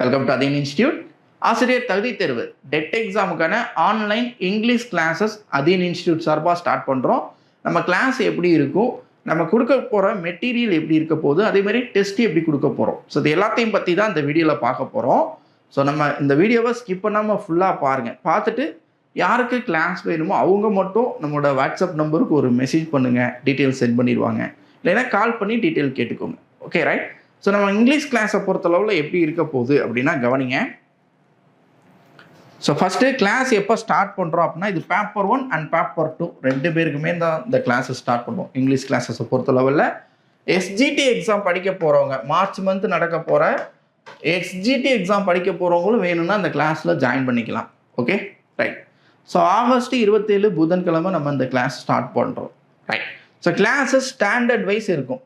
Welcome to Atin institute ஆசிரியர் தகுதி தேர்வு TET எக்ஸாமுக்கான online English classes Adheen institute சார்பாக ஸ்டார்ட் பண்ணுறோம் நம்ம கிளாஸ் எப்படி இருக்கும்? நம்ம கொடுக்க போகிற மெட்டீரியல் எப்படி இருக்க போகுது? அதே மாதிரி டெஸ்ட் எப்படி கொடுக்க போகிறோம் ஸோ இது எல்லாத்தையும் பற்றி தான் இந்த வீடியோவில் பார்க்க போகிறோம் ஸோ நம்ம இந்த வீடியோவை ஸ்கிப் பண்ணாமல் ஃபுல்லாக பாருங்கள் பார்த்துட்டு யாருக்கு கிளாஸ் வேணுமோ அவங்க மட்டும் நம்மளோட வாட்ஸ்அப் நம்பருக்கு ஒரு மெசேஜ் பண்ணுங்கள் டீட்டெயில் சென்ட் பண்ணிடுவாங்க. இல்லைன்னா கால் பண்ணி டீட்டெயில் கேட்டுக்கோங்க. ஓகே ரைட் ஸோ நம்ம இங்கிலீஷ் கிளாஸை பொறுத்தளவில் எப்படி இருக்க போகுது அப்படின்னா கவனிங்க. ஸோ ஃபஸ்ட்டு கிளாஸ் எப்போ ஸ்டார்ட் பண்ணுறோம் அப்படின்னா இது paper one and paper two ரெண்டு பேருக்குமே தான் இந்த கிளாஸை ஸ்டார்ட் பண்ணுவோம். இங்கிலீஷ் கிளாஸஸை பொறுத்த லெவலில் எஸ்ஜிடி எக்ஸாம் படிக்க போகிறவங்க மார்ச் மந்த் நடக்க போகிற எஸ்ஜிடி எக்ஸாம் படிக்க போகிறவங்களும் வேணும்னா அந்த கிளாஸில் ஜாயின் பண்ணிக்கலாம். ஓகே ரைட் ஸோ ஆகஸ்ட் இருபத்தேழு புதன்கிழமை நம்ம இந்த கிளாஸ் ஸ்டார்ட் பண்ணுறோம் right so classes standard wise இருக்கும்.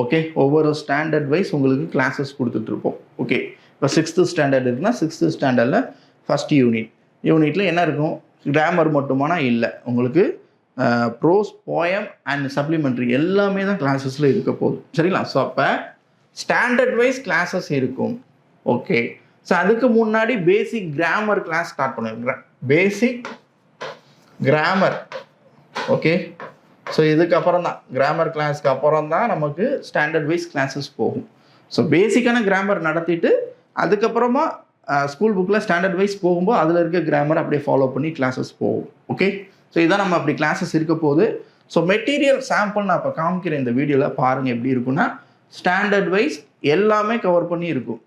ஓகே ஒவ்வொரு ஸ்டாண்டர்ட் வைஸ் உங்களுக்கு கிளாஸஸ் கொடுத்துட்ருப்போம் ஓகே இப்போ சிக்ஸ்த்து ஸ்டாண்டர்ட் இருக்குன்னா சிக்ஸ்த்து ஸ்டாண்டர்டில் ஃபஸ்ட் யூனிட் யூனிட்டில் என்ன இருக்கும்? கிராமர் மட்டுமானா இல்லை. உங்களுக்கு ப்ரோஸ் போயம் அண்ட் சப்ளிமெண்ட்ரி எல்லாமே தான் கிளாஸஸில் இருக்க போகுது. சரிங்களா? ஸோ அப்போ ஸ்டாண்டர்ட் வைஸ் கிளாஸஸ் இருக்கும். ஓகே ஸோ அதுக்கு முன்னாடி பேசிக் கிராமர் கிளாஸ் ஸ்டார்ட் பண்ணுவோம் பேசிக் கிராமர் ஓகே ஸோ இதுக்கப்புறம் தான் கிராமர் கிளாஸ்க்கு அப்புறம் தான் நமக்கு ஸ்டாண்டர்ட் வைஸ் கிளாஸஸ் போகும். ஸோ பேசிக்கான கிராமர் நடத்திட்டு அதுக்கப்புறமா ஸ்கூல் புக்கில் ஸ்டாண்டர்ட் வைஸ் போகும்போது அதில் இருக்க கிராமர் அப்படியே ஃபாலோ பண்ணி கிளாஸஸ் போகும். ஓகே ஸோ இதான் நம்ம அப்படி கிளாஸஸ் இருக்க போகுது. ஸோ மெட்டீரியல் சாம்பிள் நான் இப்போ காமிக்கிறேன் இந்த வீடியோவில் பாருங்கள் எப்படி இருக்குன்னா ஸ்டாண்டர்ட் வைஸ் எல்லாமே கவர் பண்ணி இருக்கும்.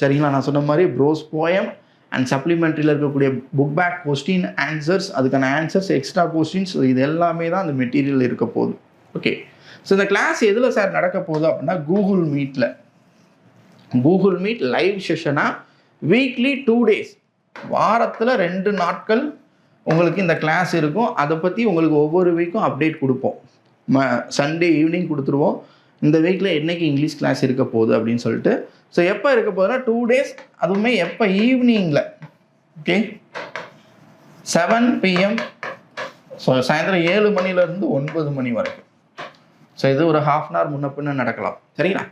சரிங்களா? நான் சொன்ன மாதிரி ப்ரோஸ் போயம் அண்ட் சப்ளிமெண்ட்ரியில் இருக்கக்கூடிய புக் பேக் கொஸ்டின் ஆன்சர்ஸ் அதுக்கான ஆன்சர்ஸ் எக்ஸ்ட்ரா கொஸ்டின்ஸ் இது எல்லாமே தான் அந்த மெட்டீரியல் இருக்க போகுது. ஓகே ஸோ இந்த கிளாஸ் எதில் சார் நடக்க போகுது அப்படின்னா கூகுள் மீட்டில் கூகுள் மீட் லைவ் செஷனாக வீக்லி டூ டேஸ் வாரத்தில் ரெண்டு நாட்கள் உங்களுக்கு இந்த கிளாஸ் இருக்கும். அதை பற்றி உங்களுக்கு ஒவ்வொரு வீக்கும் அப்டேட் கொடுப்போம். ம சண்டே ஈவினிங் கொடுத்துருவோம். இந்த வீக்கில் என்னைக்கு இங்கிலீஷ் கிளாஸ் இருக்க போகுது அப்படின்னு சொல்லிட்டு. ஸோ எப்போ இருக்க போகுதுன்னா டூ டேஸ் அதுவுமே எப்போ ஈவினிங்கில் ஓகே செவன் பிஎம் ஸோ சாயந்தரம் ஏழு மணிலேருந்து ஒன்பது மணி வரைக்கும். ஸோ இது ஒரு ஹாஃப் அன் ஹவர் முன்ன பின்ன நடக்கலாம். சரிங்களா?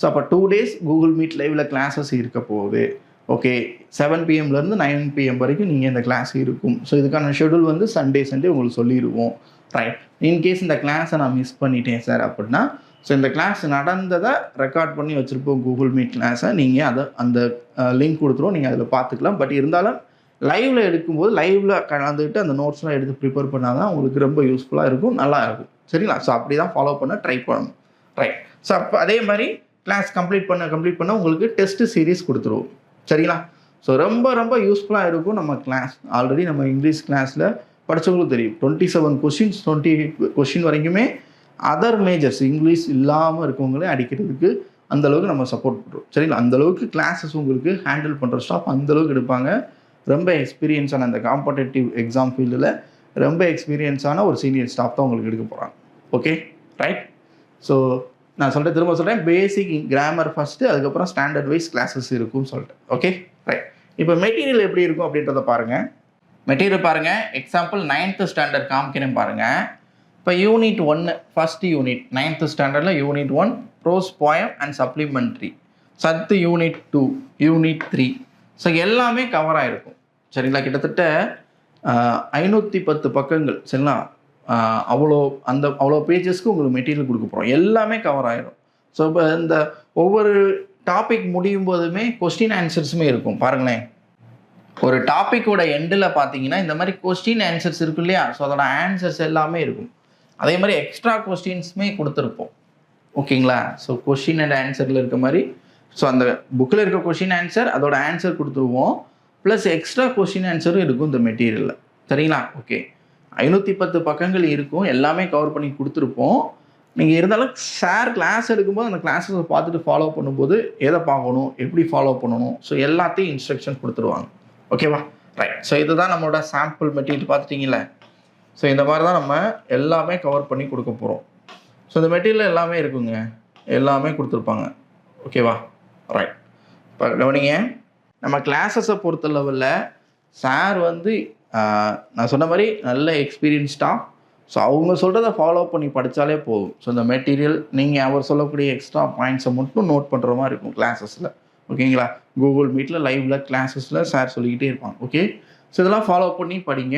ஸோ அப்போ டூ டேஸ் கூகுள் மீட் லைவில் கிளாஸஸ் இருக்க போகுது. ஓகே செவன் பிஎம்லேருந்து நைன் பிஎம் வரைக்கும் நீங்கள் இந்த கிளாஸ் இருக்கும். ஸோ இதுக்கான ஷெடியூல் வந்து சண்டே சண்டே உங்களுக்கு சொல்லிடுவோம் ரைட் இன்கேஸ் இந்த கிளாஸை நான் மிஸ் பண்ணிட்டேன் சார் அப்படின்னா ஸோ இந்த கிளாஸ் நடந்ததை ரெக்கார்ட் பண்ணி வச்சுருப்போம் கூகுள் மீட் கிளாஸை நீங்கள் அதை அந்த லிங்க் கொடுத்துருவோம். நீங்கள் அதில் பார்த்துக்கலாம். பட் இருந்தாலும் லைவில் எடுக்கும்போது லைவில் கலந்துக்கிட்டு அந்த நோட்ஸ்லாம் எடுத்து ப்ரிப்பேர் பண்ணால் தான் உங்களுக்கு ரொம்ப யூஸ்ஃபுல்லாக இருக்கும் நல்லா இருக்கும். சரிங்களா? ஸோ அப்படி தான் ஃபாலோ பண்ண ட்ரை பண்ணணும். ரைட் ஸோ அப்போ அதே மாதிரி கிளாஸ் கம்ப்ளீட் பண்ண கம்ப்ளீட் பண்ண உங்களுக்கு டெஸ்ட்டு சீரீஸ் கொடுத்துருவோம். சரிங்களா? ஸோ ரொம்ப ரொம்ப யூஸ்ஃபுல்லாக இருக்கும் நம்ம கிளாஸ் ஆல்ரெடி நம்ம இங்கிலீஷ் கிளாஸில் படித்தவங்களுக்கு தெரியும். Twenty seven questions twenty question வரைக்குமே அதர் மேஜர்ஸ் இங்கிலீஷ் இல்லாமல் இருக்கவங்களே அடிக்கிறதுக்கு அந்தளவுக்கு நம்ம சப்போர்ட் பண்ணுறோம் சரிங்களா? அந்த அளவுக்கு கிளாஸஸ் உங்களுக்கு ஹேண்டில் பண்ணுற ஸ்டாஃப் அந்தளவுக்கு எடுப்பாங்க. ரொம்ப எக்ஸ்பீரியன்ஸான அந்த காம்படேட்டிவ் எக்ஸாம் ஃபீல்டில் ரொம்ப எக்ஸ்பீரியன்ஸான ஒரு சீனியர் ஸ்டாஃப் தான் உங்களுக்கு எடுக்க போகிறாங்க ஓகே ரைட் ஸோ நான் சொல்கிறேன் திரும்ப சொல்கிறேன் பேசிக் கிராமர் ஃபஸ்ட்டு அதுக்கப்புறம் ஸ்டாண்டர்ட் வைஸ் கிளாஸஸ் இருக்கும்னு சொல்லிட்டு ஓகே ரைட் இப்போ மெட்டீரியல் எப்படி இருக்கும் அப்படின்றத பாருங்கள் மெட்டீரியல் பாருங்கள் எக்ஸாம்பிள் நைன்த்து ஸ்டாண்டர்ட் காமிக்கிறேன் பாருங்கள் இப்போ யூனிட் ஒன்று ஃபஸ்ட் யூனிட் நைன்த்து ஸ்டாண்டர்டில் unit one prose poem and supplementary சத்து unit two unit three so எல்லாமே கவர் ஆகிருக்கும் சரிங்களா? கிட்டத்தட்ட ஐநூற்றி பத்து பக்கங்கள். சரிங்களா? அவ்வளோ அந்த அவ்வளோ பேஜஸ்க்கு உங்களுக்கு மெட்டீரியல் கொடுக்க போகிறோம் எல்லாமே கவர் ஆகிடும் ஸோ இப்போ இந்த ஒவ்வொரு டாபிக் முடியும் போதுமே கொஸ்டின் ஆன்சர்ஸுமே இருக்கும். பாருங்களேன். ஒரு டாப்பிக்கோட எண்டில் பார்த்தீங்கன்னா இந்த மாதிரி கொஸ்டின் ஆன்சர்ஸ் இருக்கு இல்லையா? ஸோ அதோட ஆன்சர்ஸ் எல்லாமே இருக்கும். அதே மாதிரி எக்ஸ்ட்ரா கொஸ்டின்ஸுமே கொடுத்துருப்போம். ஓகேங்களா ஸோ கொஸ்டின் அண்ட் ஆன்சரில் இருக்க மாதிரி. ஸோ அந்த புக்கில் இருக்க கொஷின் ஆன்சர் அதோட ஆன்சர் கொடுத்துருவோம். ப்ளஸ் எக்ஸ்ட்ரா கொஷின் ஆன்சரும் இருக்கும் இந்த மெட்டீரியலில் சரிங்களா? ஓகே ஐநூற்றி பத்து பக்கங்கள் இருக்கும். எல்லாமே கவர் பண்ணி கொடுத்துருப்போம். நீங்கள் இருந்தாலும் சார் கிளாஸ் எடுக்கும்போது அந்த கிளாஸஸை பார்த்துட்டு ஃபாலோ பண்ணும்போது எதை பார்க்கணும்? எப்படி ஃபாலோ பண்ணணும்? ஸோ எல்லாத்தையும் இன்ஸ்ட்ரக்ஷன் கொடுத்துருவாங்க. ஓகேவா ரைட் ஸோ இதுதான் நம்மளோட சாம்பிள் மெட்டீரியல் பார்த்துட்டிங்களே ஸோ இந்த மாதிரி தான் நம்ம எல்லாமே கவர் பண்ணி கொடுக்க போகிறோம் ஸோ இந்த மெட்டீரியல் எல்லாமே இருக்குங்க. எல்லாமே கொடுத்துருப்பாங்க. ஓகேவா ரைட் இப்போ கவனிங்க. நம்ம கிளாஸஸை பொறுத்த லெவலில் சார் வந்து நான் சொன்ன மாதிரி நல்ல எக்ஸ்பீரியன்ஸ்டாக ஸோ அவங்க சொல்கிறத ஃபாலோ பண்ணி படித்தாலே போதும். ஸோ இந்த மெட்டீரியல் நீங்கள் அவர் சொல்லக்கூடிய எக்ஸ்ட்ரா பாயிண்ட்ஸை மட்டும் நோட் பண்ணுற மாதிரி இருக்கும் கிளாஸஸில் ஓகேங்களா கூகுள் மீட்டில் லைவில் கிளாஸஸில் சார் சொல்லிக்கிட்டே இருப்பாங்க. ஓகே ஸோ இதெல்லாம் ஃபாலோ பண்ணி படிங்க.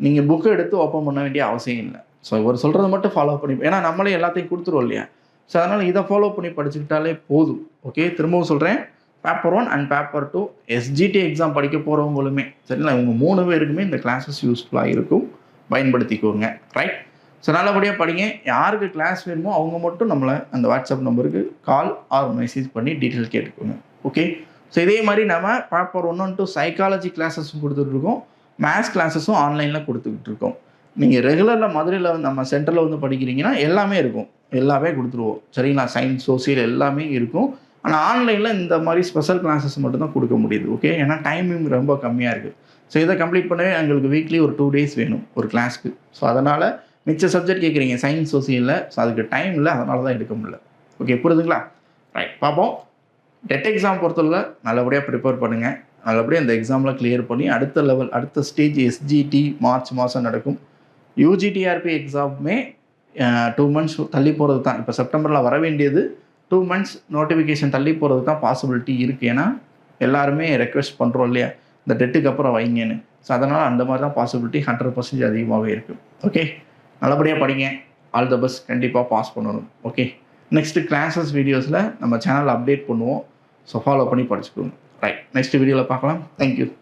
நீங்கள் புக்கை எடுத்து ஓப்பன் பண்ண வேண்டிய அவசியம் இல்லை. ஸோ இவர் சொல்கிறத மட்டும் ஃபாலோ பண்ணி ஏன்னா நம்மளே எல்லாத்தையும் கொடுத்துருவோம் இல்லையா? ஸோ அதனால் இதை ஃபாலோ பண்ணி படிச்சுக்கிட்டாலே போதும். ஓகே திரும்பவும் சொல்கிறேன் paper one and paper two SGT exam படிக்க போகிறவங்களுமே சரிங்களா? இவங்க மூணு பேருக்குமே இந்த கிளாஸஸ் யூஸ்ஃபுல்லாக இருக்கும். பயன்படுத்திக்கோங்க. ரைட் ஸோ நல்லபடியாக படிங்க. யாருக்கு கிளாஸ் வேணுமோ அவங்க மட்டும் நம்மளை அந்த வாட்ஸ்அப் நம்பருக்கு கால் ஆர் மெசேஜ் பண்ணி டீட்டெயில் கேட்டுக்கோங்க. ஓகே ஸோ இதே மாதிரி நம்ம proper one one two psychology கிளாஸஸும் கொடுத்துட்ருக்கோம். மேத்ஸ் கிளாஸஸும் ஆன்லைனில் கொடுத்துக்கிட்டு இருக்கோம் நீங்கள் ரெகுலரில் மதுரையில் வந்து நம்ம சென்டரில் வந்து படிக்கிறீங்கன்னா எல்லாமே இருக்கும். எல்லாமே கொடுத்துருவோம். சரிங்களா? சயின்ஸ் சோசியல் எல்லாமே இருக்கும். ஆனால் ஆன்லைனில் இந்த மாதிரி ஸ்பெஷல் கிளாஸஸ் மட்டும்தான் கொடுக்க முடியுது. ஓகே ஏன்னா டைமிங் ரொம்ப கம்மியாக இருக்குது ஸோ இதை கம்ப்ளீட் பண்ணவே எங்களுக்கு வீக்லி ஒரு டூ டேஸ் வேணும் ஒரு கிளாஸ்க்கு ஸோ அதனால் மிச்ச சப்ஜெக்ட் கேட்குறீங்க சயின்ஸ் சோசியலில் ஸோ அதுக்கு டைம் இல்லை. அதனால தான் எடுக்க முடியல. ஓகே புரியுதுங்களா? ரைட் பார்ப்போம். டெட் எக்ஸாம் பொறுத்தவரை நல்லபடியாக ப்ரிப்பேர் பண்ணுங்கள் நல்லபடியாக இந்த எக்ஸாமில் கிளியர் பண்ணி அடுத்த லெவல் அடுத்த ஸ்டேஜ் எஸ்ஜிடி மார்ச் மாதம் நடக்கும். யூஜிடிஆர்பி எக்ஸாமுமே டூ மந்த்ஸ் தள்ளி போகிறது தான். இப்போ செப்டம்பரில் வர வேண்டியது டூ மந்த்ஸ் நோட்டிஃபிகேஷன் தள்ளி போகிறது தான் பாசிபிலிட்டி இருக்குது ஏன்னா எல்லாருமே ரெக்வெஸ்ட் பண்ணுறோம் இல்லையா? இந்த டெட்டுக்கு அப்புறம் வைங்கன்னு. ஸோ அதனால் அந்த மாதிரி தான் பாசிபிலிட்டி ஹண்ட்ரட் பர்சன்டேஜ் அதிகமாகவே இருக்குது ஓகே நல்லபடியாக படிங்க. ஆல் த பெஸ்ட் கண்டிப்பாக பாஸ் பண்ணணும். ஓகே நெக்ஸ்ட்டு கிளாஸஸ் வீடியோஸில் நம்ம சேனல் அப்டேட் பண்ணுவோம். ஸோ ஃபாலோ பண்ணி படிச்சுக்கோங்க. ரைட் நெக்ஸ்ட் வீடியோவில் பார்க்கலாம். தேங்க்யூ